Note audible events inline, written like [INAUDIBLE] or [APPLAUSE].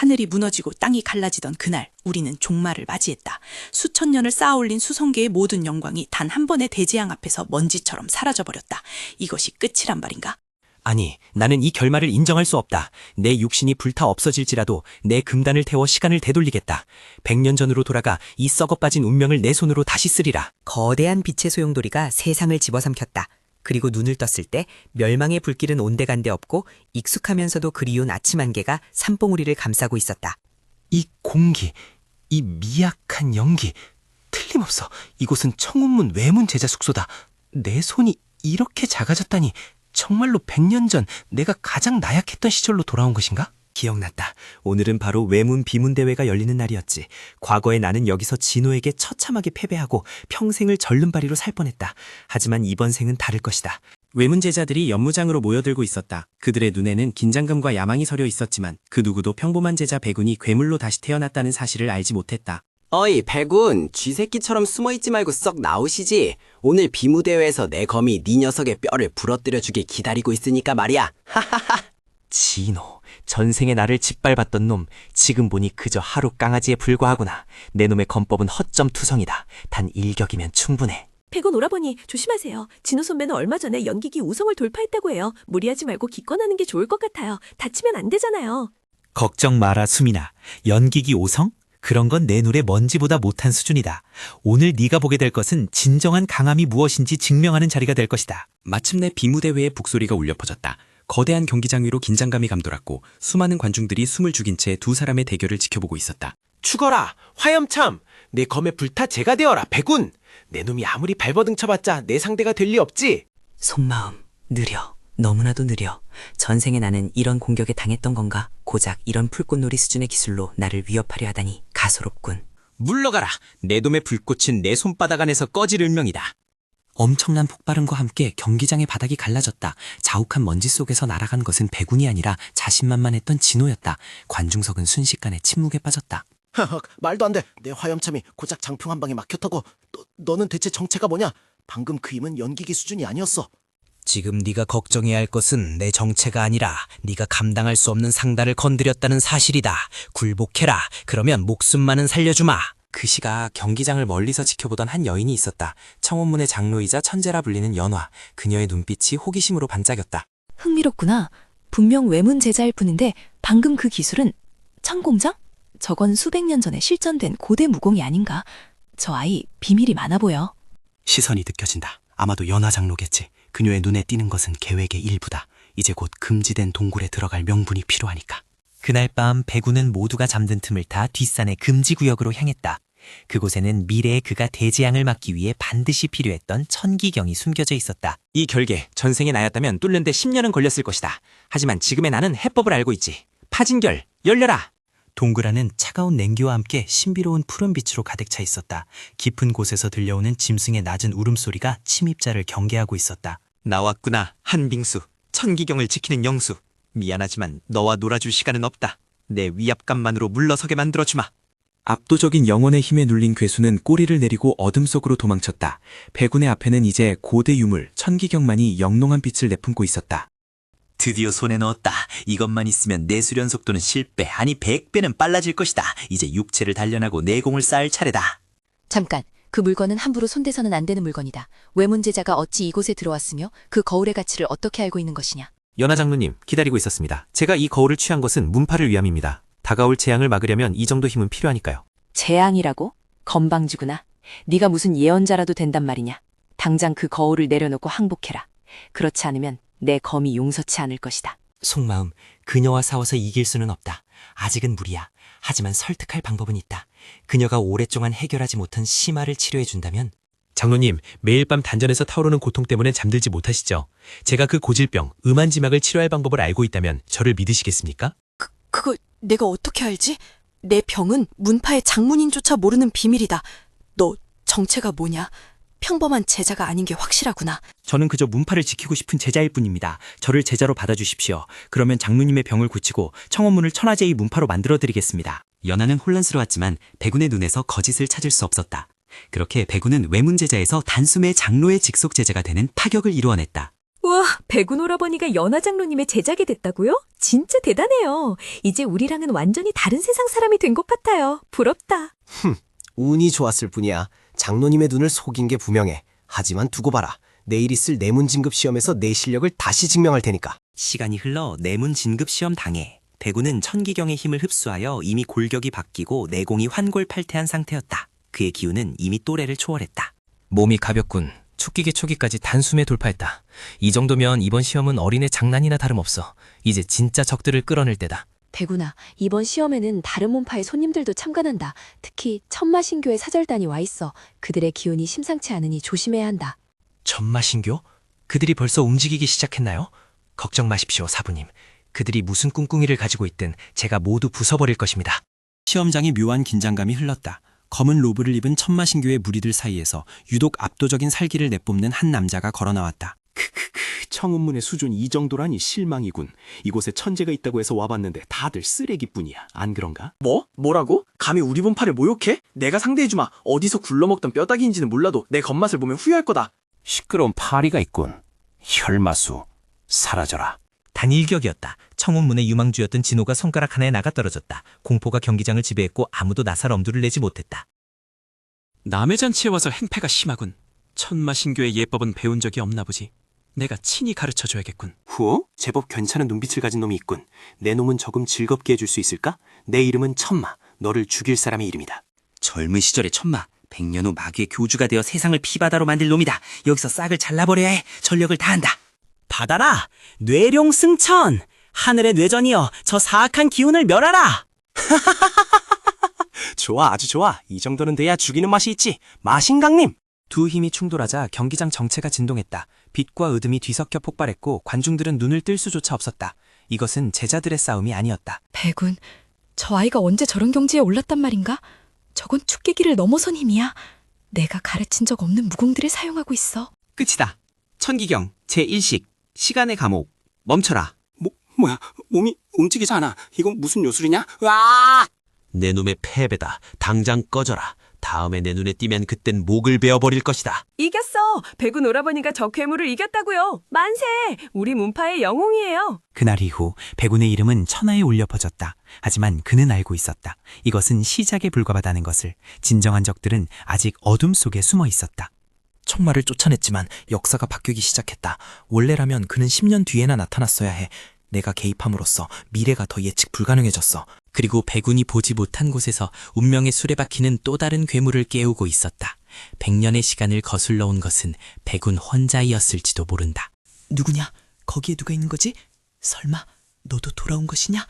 하늘이 무너지고 땅이 갈라지던 그날 우리는 종말을 맞이했다. 수천 년을 쌓아올린 수성계의 모든 영광이 단 한 번의 대재앙 앞에서 먼지처럼 사라져버렸다. 이것이 끝이란 말인가? 아니, 나는 이 결말을 인정할 수 없다. 내 육신이 불타 없어질지라도 내 금단을 태워 시간을 되돌리겠다. 백년 전으로 돌아가 이 썩어 빠진 운명을 내 손으로 다시 쓰리라. 거대한 빛의 소용돌이가 세상을 집어삼켰다. 그리고 눈을 떴을 때 멸망의 불길은 온데간데 없고 익숙하면서도 그리운 아침 안개가 산봉우리를 감싸고 있었다. 이 공기, 이 미약한 연기. 틀림없어. 이곳은 청운문 외문 제자 숙소다. 내 손이 이렇게 작아졌다니 정말로 백년 전 내가 가장 나약했던 시절로 돌아온 것인가? 기억났다. 오늘은 바로 외문 비문 대회가 열리는 날이었지. 과거에 나는 여기서 진호에게 처참하게 패배하고 평생을 절름발이로 살 뻔했다. 하지만 이번 생은 다를 것이다. 외문 제자들이 연무장으로 모여들고 있었다. 그들의 눈에는 긴장감과 야망이 서려 있었지만 그 누구도 평범한 제자 백운이 괴물로 다시 태어났다는 사실을 알지 못했다. 어이, 백운, 쥐새끼처럼 숨어있지 말고 썩 나오시지. 오늘 비무대회에서 내 검이 네 녀석의 뼈를 부러뜨려 주길 기다리고 있으니까 말이야. [LAUGHS] 진호, 전생에 나를 짓밟았던 놈, 지금 보니 그저 하루 깡아지에 불과하구나. 내 놈의 검법은 허점투성이다. 단 일격이면 충분해. 백원 오라버니 조심하세요. 진우 선배는 얼마 전에 연기기 우성을 돌파했다고 해요. 무리하지 말고 기권하는 게 좋을 것 같아요. 다치면 안 되잖아요. 걱정 마라 수민아. 연기기 오성? 그런 건 내 눈에 먼지보다 못한 수준이다. 오늘 네가 보게 될 것은 진정한 강함이 무엇인지 증명하는 자리가 될 것이다. 마침내 비무대회의 북소리가 울려 퍼졌다. 거대한 경기장 위로 긴장감이 감돌았고 수많은 관중들이 숨을 죽인 채 두 사람의 대결을 지켜보고 있었다. 죽어라 화염참 내 검에 불타 제가 되어라 백운 내 놈이 아무리 발버둥 쳐봤자 내 상대가 될 리 없지 속마음, 느려. 너무나도 느려. 전생에 나는 이런 공격에 당했던 건가? 고작 이런 풀꽃놀이 수준의 기술로 나를 위협하려 하다니 가소롭군. 물러가라. 내 놈의 불꽃은 내 손바닥 안에서 꺼질 운명이다. 엄청난 폭발음과 함께 경기장의 바닥이 갈라졌다. 자욱한 먼지 속에서 날아간 것은 배군이 아니라 자신만만했던 진호였다. 관중석은 순식간에 침묵에 빠졌다. [LAUGHS] 말도 안 돼 내 화염참이 고작 장풍 한 방에 막혔다고 너, 너는 대체 정체가 뭐냐 방금 그 힘은 연기기 수준이 아니었어 지금 네가 걱정해야 할 것은 내 정체가 아니라 네가 감당할 수 없는 상다를 건드렸다는 사실이다. 굴복해라. 그러면 목숨만은 살려주마. 그 시각 경기장을 멀리서 지켜보던 한 여인이 있었다. 청원문의 장로이자 천재라 불리는 연화. 그녀의 눈빛이 호기심으로 반짝였다. 흥미롭구나. 분명 외문 제자일 뿐인데 방금 그 기술은 천공장? 저건 수백 년 전에 실전된 고대 무공이 아닌가? 저 아이 비밀이 많아 보여. 시선이 느껴진다. 아마도 연화 장로겠지. 그녀의 눈에 띄는 것은 계획의 일부다. 이제 곧 금지된 동굴에 들어갈 명분이 필요하니까. 그날 밤 배구는 모두가 잠든 틈을 타 뒷산의 금지구역으로 향했다. 그곳에는 미래의 그가 대재앙을 막기 위해 반드시 필요했던 천기경이 숨겨져 있었다. 이 결계, 전생의 나였다면 뚫는데 10년은 걸렸을 것이다. 하지만 지금의 나는 해법을 알고 있지. 파진결, 열려라! 동굴 안은 차가운 냉기와 함께 신비로운 푸른 빛으로 가득 차 있었다. 깊은 곳에서 들려오는 짐승의 낮은 울음소리가 침입자를 경계하고 있었다. 나왔구나, 한빙수. 천기경을 지키는 영수. 미안하지만 너와 놀아줄 시간은 없다. 내 위압감만으로 물러서게 만들어주마. 압도적인 영혼의 힘에 눌린 괴수는 꼬리를 내리고 어둠 속으로 도망쳤다. 배군의 앞에는 이제 고대 유물 천기경만이 영롱한 빛을 내뿜고 있었다. 드디어 손에 넣었다. 이것만 있으면 내 수련 속도는 실배, 아니 100배는 빨라질 것이다. 이제 육체를 단련하고 내공을 쌓을 차례다. 잠깐. 그 물건은 함부로 손대서는 안 되는 물건이다. 외문 제자가 어찌 이곳에 들어왔으며 그 거울의 가치를 어떻게 알고 있는 것이냐? 연하 장로님, 기다리고 있었습니다. 제가 이 거울을 취한 것은 문파를 위함입니다. 다가올 재앙을 막으려면 이 정도 힘은 필요하니까요. 재앙이라고? 건방지구나. 네가 무슨 예언자라도 된단 말이냐? 당장 그 거울을 내려놓고 항복해라. 그렇지 않으면 내 검이 용서치 않을 것이다. 속마음, 그녀와 싸워서 이길 수는 없다. 아직은 무리야. 하지만 설득할 방법은 있다. 그녀가 오랫동안 해결하지 못한 심화를 치료해준다면 장로님, 매일 밤 단전에서 타오르는 고통 때문에 잠들지 못하시죠? 제가 그 고질병, 음한지막을 치료할 방법을 알고 있다면 저를 믿으시겠습니까? 그걸 내가 어떻게 알지? 내 병은 문파의 장문인조차 모르는 비밀이다. 너 정체가 뭐냐? 평범한 제자가 아닌 게 확실하구나. 저는 그저 문파를 지키고 싶은 제자일 뿐입니다. 저를 제자로 받아주십시오. 그러면 장로님의 병을 고치고 청원문을 천하제의 문파로 만들어드리겠습니다. 연하는 혼란스러웠지만 백운의 눈에서 거짓을 찾을 수 없었다. 그렇게 백운은 외문 제자에서 단숨에 장로의 직속 제자가 되는 파격을 이루어냈다. 오, 우와, 백운 오라버니가 연화장로님의 제자게 됐다고요? 진짜 대단해요. 이제 우리랑은 완전히 다른 세상 사람이 된 것 같아요. 부럽다. 운이 좋았을 뿐이야. 장로님의 눈을 속인 게 분명해. 하지만 두고 봐라. 내일 있을 내문 진급 시험에서 내 실력을 다시 증명할 테니까. 시간이 흘러 내문 진급 시험 당해 배구는 천기경의 힘을 흡수하여 이미 골격이 바뀌고 내공이 환골팔태한 상태였다. 그의 기운은 이미 또래를 초월했다. 몸이 가볍군. 축기계 초기까지 단숨에 돌파했다. 이 정도면 이번 시험은 어린애 장난이나 다름없어. 이제 진짜 적들을 끌어낼 때다. 대구나, 이번 시험에는 다른 문파의 손님들도 참관한다. 특히 천마신교의 사절단이 와 있어. 그들의 기운이 심상치 않으니 조심해야 한다. 전마신교? 그들이 벌써 움직이기 시작했나요? 걱정 마십시오, 사부님. 그들이 무슨 꿍꿍이를 가지고 있든 제가 모두 부숴버릴 것입니다. 시험장에 묘한 긴장감이 흘렀다. 검은 로브를 입은 천마신교의 무리들 사이에서 유독 압도적인 살기를 내뿜는 한 남자가 걸어 나왔다. 청운문의 수준이 이 정도라니 실망이군. 이곳에 천재가 있다고 해서 와봤는데 다들 쓰레기뿐이야. 안 그런가? 뭐? 뭐라고? 감히 우리 분파를 모욕해? 내가 상대해주마. 어디서 굴러먹던 뼈다귀인지는 몰라도 내 겉맛을 보면 후회할 거다. 시끄러운 파리가 있군. 혈마수, 사라져라. 단일격이었다. 청운문의 유망주였던 진호가 손가락 하나에 나가 떨어졌다. 공포가 경기장을 지배했고 아무도 나설 엄두를 내지 못했다. 남의 잔치에 와서 행패가 심하군. 천마신교의 예법은 배운 적이 없나 보지. 내가 친히 가르쳐줘야겠군. 후어? 제법 괜찮은 눈빛을 가진 놈이 있군. 내 놈은 조금 즐겁게 해줄 수 있을까? 내 이름은 천마. 너를 죽일 사람의 이름이다. 젊은 시절의 천마, 백년 후 마귀의 교주가 되어 세상을 피바다로 만들 놈이다. 여기서 싹을 잘라버려야 해. 전력을 다한다. 받아라! 뇌룡 승천! 하늘의 뇌전이여 저 사악한 기운을 멸하라! [LAUGHS] 좋아, 아주 좋아. 이 정도는 돼야 죽이는 맛이 있지. 마신강님! 두 힘이 충돌하자 경기장 정체가 진동했다. 빛과 어둠이 뒤섞여 폭발했고 관중들은 눈을 뜰 수조차 없었다. 이것은 제자들의 싸움이 아니었다. 백운, 저 아이가 언제 저런 경지에 올랐단 말인가? 저건 축계기를 넘어선 힘이야. 내가 가르친 적 없는 무공들을 사용하고 있어. 끝이다. 천기경 제1식 시간의 감옥 멈춰라. 뭐, 뭐야? 몸이 움직이지 않아. 이건 무슨 요술이냐? 와! 내 놈의 패배다. 당장 꺼져라. 다음에 내 눈에 띄면 그땐 목을 베어버릴 것이다. 이겼어! 백운 오라버니가 저 괴물을 이겼다고요! 만세! 우리 문파의 영웅이에요! 그날 이후 백운의 이름은 천하에 울려 퍼졌다. 하지만 그는 알고 있었다. 이것은 시작에 불과하다는 것을. 진정한 적들은 아직 어둠 속에 숨어 있었다. 총말을 쫓아냈지만 역사가 바뀌기 시작했다. 원래라면 그는 10년 뒤에나 나타났어야 해. 내가 개입함으로써 미래가 더 예측 불가능해졌어. 그리고 백운이 보지 못한 곳에서 운명의 수레 바퀴는 또 다른 괴물을 깨우고 있었다. 백년의 시간을 거슬러 온 것은 백운 혼자이었을지도 모른다. 누구냐? 거기에 누가 있는 거지? 설마 너도 돌아온 것이냐?